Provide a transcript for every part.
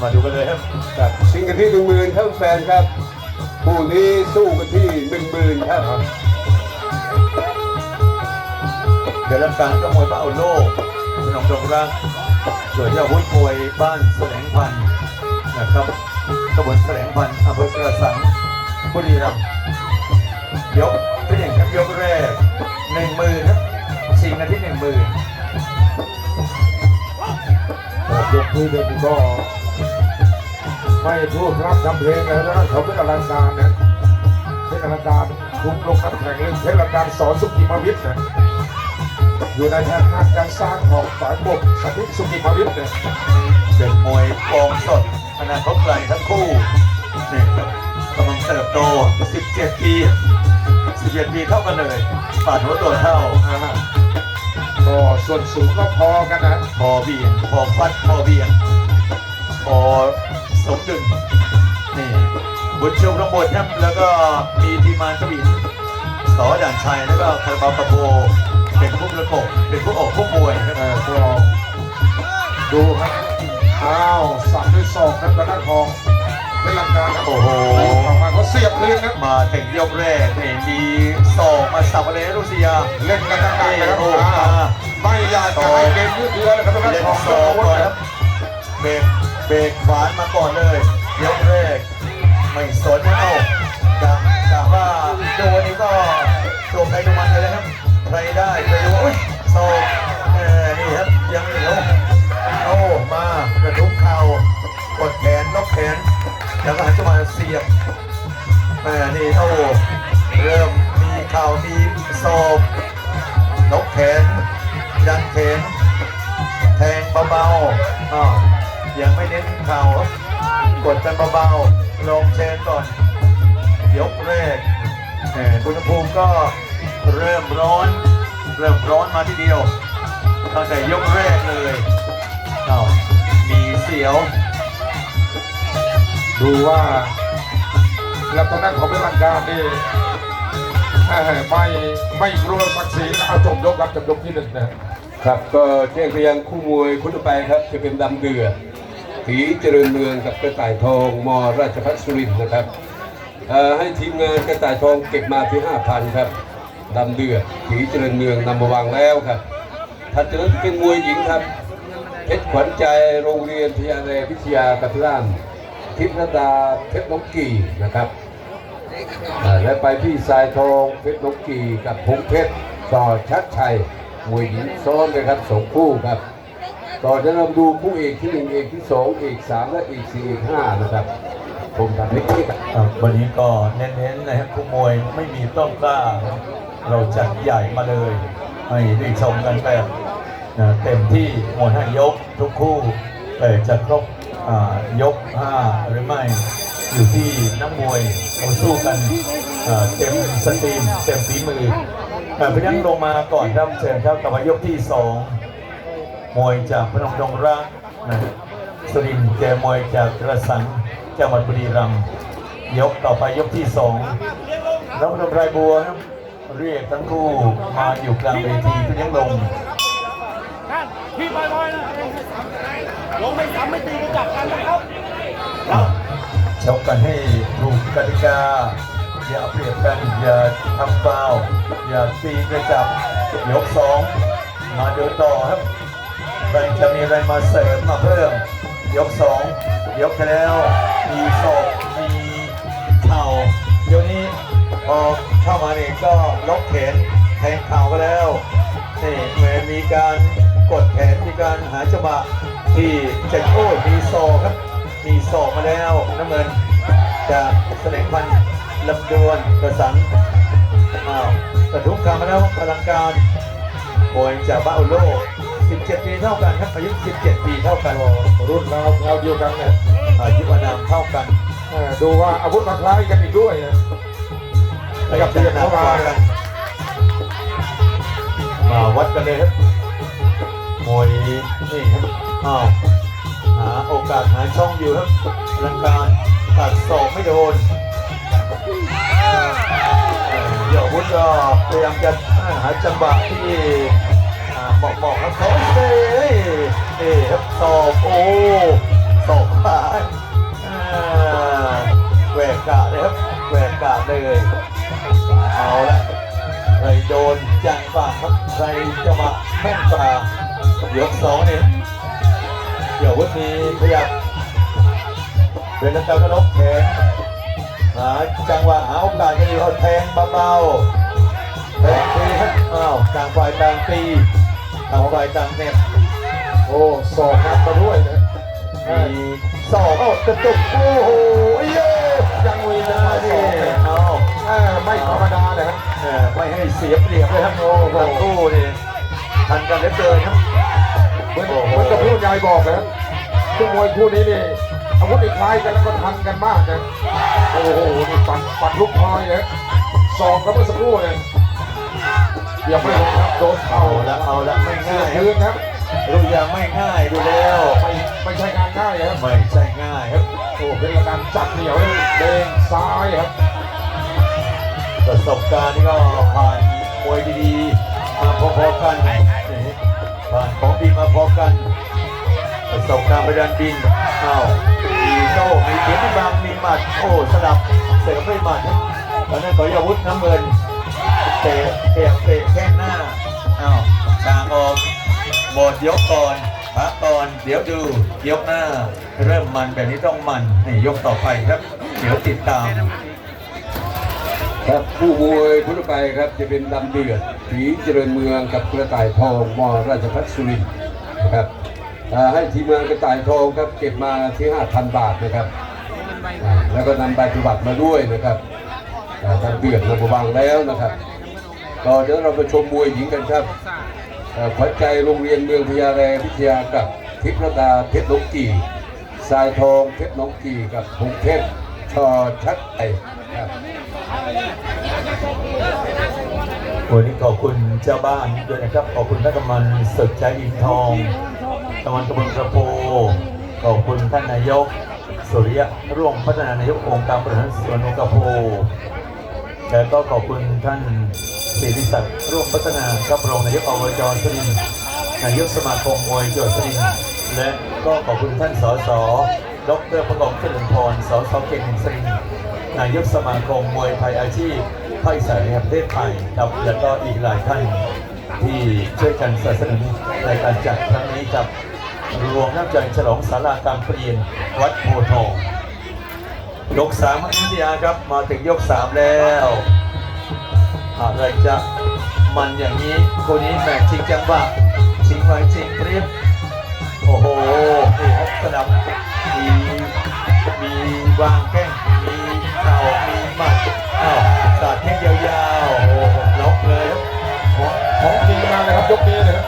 มาดูกันเลยครับครับชิงกันที่หนึ่งหมื่นครับแฟนครับคู่นี้สู้กันที่หนึ่งหมื่นครับเดี๋ยวรัการก็มวยบ้าเอาโลกสนองดงรักส่วนที่อาวุธมวยบ้านแสลงพันธุ์นะครับตำบลแสลงพันธุ์อำเภอกระสังบุรีรัมย์ยกที่หนึ่งครับยกแรกหนึ่งหมื่นครับชิงกันที่หนึ่งหมื่นยกที่หนึ่งก็ ไม่พูดรับทำเพลงแล้วนะเขาเป็นอลังการนะเป็นอลังการคุมลงน้ำแข็งเล่นเป็นอลังการสอนสุกิมาวิทย์นะอยู่ในแผนงานการสร้างของฝ่ายบกสถิตสุกิมาวิทย์เนี่ยเป็นมวยกองสดอนาคตไกลทั้งคู่นี่ครับกำลังเติบโต 17 ปี 17 ปีเท่ากันเลยปาดหัวตัวเท่าอ่าก็ส่วนสูงก็พอกันนะ พอเบียง พอฟัด พอเบียง พอ สมดุลนี่บุญชมทั้งหมดครับ แล้วก็มีทีมงานกบินสอด่านชัยแล้วก็คาราบาวกระโบเป็นผู้ประกบเป็นผู้ออกผู้มวยครับเออก็ดูครับอ้าวสับด้วยศอกครับกระด้านทองเป็นอลังการครับโอ้โหออกมาเขาเสียบคืนครับมาถึงยกแรกนี่มีศอกมาสับอะไรนะรุเซียเล่นกันหนักๆนะครับโอ้อ่ามาไม่อยากจะให้เกมยืดเยื้อเลยครับกระด้านเล่นทองศอกก่อนครับ เบรกเบรกขวานมาก่อนเลย ยกแรกไม่สนนะเอ้ากะกะว่าโดนนี่ก็ตัวใครตัวมันเลยนะครับใครได้ใครดูอุ้ยศอกเออนี่ครับยังเหนียวโอ้มากระทุ้งเข่ากดแขนล็อกแขนแล้วก็หันจะมาเสียบแม่นี่โอ้เริ่มมีเข่ามีศอกนกแขนยันแขนแทงเบาๆอ้าว ยังไม่เน้นเข่ากดกันเบาๆลงเชนก่อน ยกแรกอุณหภูมิก็เริ่มร้อน เริ่มร้อนมาทีเดียวตั้งแต่ยกแรกเลยอ้ามีเสียว ดูว่าแล้วตรงนั้นของเป็นลังการนี่ไม่ไม่กลัวศักดิ์ศรีนเอาจบยกครับจบยกที่หนึ่งนะครับก็แจ้งไปยังคู่มวยคู่ต่อไปครับจะเป็นดำเดือ ดถีเจริญเมืองกับกระต่ายทองมราชพัฒสุรินทร์นะครับให้ทีมงานกระต่ายทองเก็บมาที่5,000ครับดำเดือดถีเจริญเมืองนำมาวางแล้วครับถ้าเจอเป็นมวยหญิงครับเพชรขวัญใจโรงเรียนพิทยาเลวิทยากัตล่ามทิพรดาเพชรน้องกีนะครับและไปที่สายทองเพชรน้องกีกับพงเพชรต่อชัดชัยมวยหญิงซ้อนเลยครับสองคู่ครับ ต่อจะเริ่มดูคู่เอกที่หนึ่งเอกที่สองเอกสามและเอกสี่เอกห้านะครับผมทำให้คิดครับวันนี้ก็เน้นๆนะครับคู่มวยไม่มีต้องกล้า เราจัดใหญ่มาเลย ให้ได้ชมกันแบบนะเต็มที่หมดห้ายกทุกคู่แต่จะครบอ่ยกห้าหรือไม่อยู่ที่นักมวยเขาสู้กันเต็มสตรีมเต็มฝีมืออ่เพราะฉะนั้นลงมาก่อนครับเชิญครับกับยกที่สอง มวยจากพนมดงรักนะสุรินทร์เจอมวยจากกระสังจังหวัดบุรีรัมย์ยกต่อไปยกที่สองแล้วพนมไรบัวครับเรียกทั้งคู่มาอยู่กลางเวทีเพื่อเลี้ยงลงพี่บอยๆนะลงไม่ซ้ำไม่ตีก็จับกันนะครับอะชกกันให้ถูกกติกา อย่าเอาเปรียบกัน อย่าทำฟาวล์อย่าตีกระจับยกสองมาเดินต่อครับ ใครจะมีอะไรมาเสริมมาเพิ่ม ยกสองยกที่แล้วมีศอกมีเข่าเดี๋ยวนี้พอเข้ามาเนี่ก็ล็อกแขนแทงเข่าก็แล้วนี่เหมือนมีการกดแขนมีการหาจังหวะที่จะโอ้มีศอกครับ มีศอกมาแล้วน้ำเงินจากแสดงพันลำดวนกระสังอ้าวกระทุกคำมาแล้วพลังการมวยจากบ้าอุโลก 17 ปีเท่ากันครับอายุ 17 ปีเท่ากันรุ่นเราเราเดียวกันเนี่ยอายุอานามเท่ากันเอ่อดูว่าอาวุธมาคล้ายกันอีกด้วยนะกับเบียดเข้ามามาวัดกันเลยครับมวยนี่ครับอ้าวหาโอกาสหาช่องอยู่ครับพลังการตัดศอกไม่โดนเดี๋ยววุฒิก็พยายามจะหาจังหวะที่ บอกบอกครับเขาเซ่เอ๊ครับสอบโอ้สอบขาแหวกกะเลยครับแหวกกะเลยเอาละใครโดนจังปากครับใครจะมาแม่นปลายกสองนี่เดี๋ยววันนี้พยายามเป็นนักเตะนกแขนหาจังหวะหาโอกาสจะดีเขาแทงเบาๆแทงตีครับอ้าวต่างฝ่ายต่างตี ต่างฝ่ายต่างเหน็บโอ้สอกนับมาด้วยนะมีสอกเอ้ากระตุกโอ้โหเย้ยังมีหนะน้าดิดิเอาเออไม่ธรรมดาเลยครับเออไม่ให้เสียเปรียบเลยครับโอ้โหตู้นี่ทันกันเหลือเกินครับเหมือนเหมือนกับพี่ยายบอกนะครับคู่มวยคู่นี้นี่อาวุธนี่คล้ายกันแล้วก็ทันกันมากนะโอ้โหนี่ปัดปัดลูกคอยเลยสอกครับเมื่อสักครู่เนี่ยเดี๋ ยวไม่ลงครับโดนเข่าเอาละเอาละไม่เสีง่ายยคพื้รับนครับรูปอย่างไม่ง่ายดูแล้วไม่ไม่ใช่งานง่ายครับไม่ใช่ง่ายครับโอ้เป็นการจับเหนียวเลยเด้งซ้ายครับประสบการณ์นี่ก็ผ่านมวยดีๆมาพอๆกันนี่ผ่านของดีมาพอกันประสบการณ์ไปดันบินอ้าวมีโต้มีเขียนมีบางมีหมัดโอ้สลับเสริมด้วยหมัดครับตอนนั้นขอยอาวุธน้ำเงินเตะเตะเตะแข้งหน้าอ้าวทางออกหมดยกก่อนพักก่อนเดี๋ยวดูยกหน้า เริ่มมันแบบนี้ต้องมันให้ยกต่อไปครับ เดี๋ยวติดตาม ครับผู้มวยคู่ต่อไปครับจะเป็นดำเดือดสีเจริญเมืองกับกระต่ายทองมราชพัฒสุรินทร์นะครับให้ทีมงานกระต่ายทองครับเก็บมาที่5,000 บาทนะครับแล้วก็นำใบปฏิบัติมาด้วยนะครับดำเดือดนำมาวางแล้วนะครับ ก็เดี๋ยวเราไปชมมวยหญิงกันครับขวัญใจโรงเรียนเมืองพญาแรวิทยากับทิพรดาเพชรนกกีสายทองเพชรนกกีกับพงเพชรชอชัดไอครับวันนี้ขอบคุณเจ้าบ้านด้วยนะครับ ขอบคุณท่านกำมันศึกใจอินทองกำมันกำมันกระโพขอบคุณท่านนายกสุริยะร่วมพัฒนานายกองค์การบริหารส่วนองค์กระโพและก็ขอบคุณท่าน ศิริศักดิ์ร่วมพัฒนากับรองนายกอบจสุรินทร์นายกสมาคมมวยจังหวัดสุรินทร์และก็ขอบคุณท่านสสดรประกอบเจริญพรสสเก่งสุรินทร์นายกสมาคมมวยไทยอาชีพภาคอีสานแห่งประเทศไทยครับแล้วก็อีกหลายท่านที่ช่วยกันสนับสนุนในการจัดครั้งนี้ครับรวมน้ำใจฉลองศาลาการเปลี่ยนวัดโพทองยกสามอยุธยาครับมาถึงยกสามแล้ว อะไรจะมันอย่างนี้คนนี้แมตช์ชิงจังหวะชิงไหวชิงเปรียบโอ้โหนี่ครับสนับมีมีวางแข้งมีเข่ามีหมัดอ้าวสาดแข้งยาวๆโอ้โหล็อกเลยครับของจริงมาเลยครับยกนี้นะครับ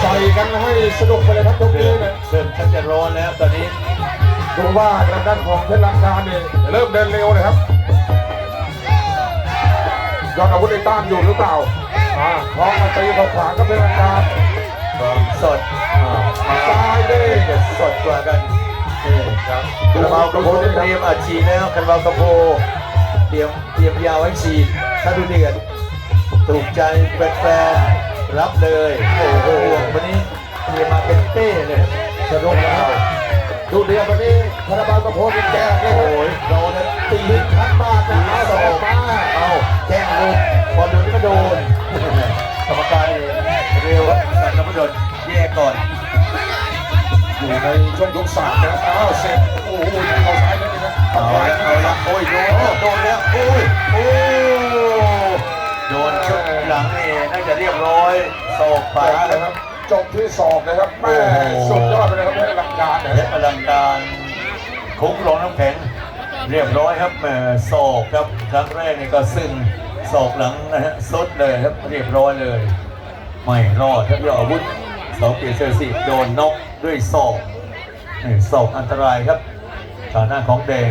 ใส่กันให้สนุกไปเลยครับยกเริ่นี้มเนี่ยเริ่มชักจะร้อนแล้วตอนนี้ดูว่าทางด้านของเพชรลังการเนี่ยเริ่มเดินเร็วเลยครับ ยอดอาวุธได้ต้านอยู่หรือเปล่าอ่าคล้องมาตีเข้าขวาก็เพชรลังการความสดอ้าวมาซ้ายเด้งจะสดกว่ากันนี่ครับคันวาวกระโพเตรียมอัดฉีดแล้วคันวาวกระโพเตรียมเตรียมยาวไว้ฉีดถ้าดูเดือดถูกใจแฟนๆรับเลย โอ้โหวันนี้เตรียมมาเป็นเป้เลยครับจะลงนะครับ ดูเดียววันนี้คาราบาวกระโพนแจกเลยคโอ้ยโดนตีหนึ่งพันบาทนะเอาสองมาเอาแจ้ลูกบอลโดนก็โดนกรรมการเร็วครับการนพดลแยกก่อนอยู่ในช่วงยกสามนะครับอ้าวเสร็จโอ้โหเอาซ้ายไปเลยนะเอาละเอาละโอ้ยโดนโดนแล้วโอ้ยโอ้โดนชุดหลังนี่น่าจะเรียบร้อยศกขวาขวาแล้วครับ จบที่ศอกนะครับแม่สุดยอดไปเลยครับเพชรลังการนะเพชรอลังการคุ้มรองน้ำแข็งเรียบร้อยครับแหมศอกครับครั้งแรกนี่ก็ซึ่งศอกหลังนะฮะสุดเลยครับเรียบร้อยเลย ไม่รอดครับยอดอาวุธสองเกียรติเชอร์ซีโดนน็อกด้วยศอกนี่ศอกอันตรายครับฐานะของแดง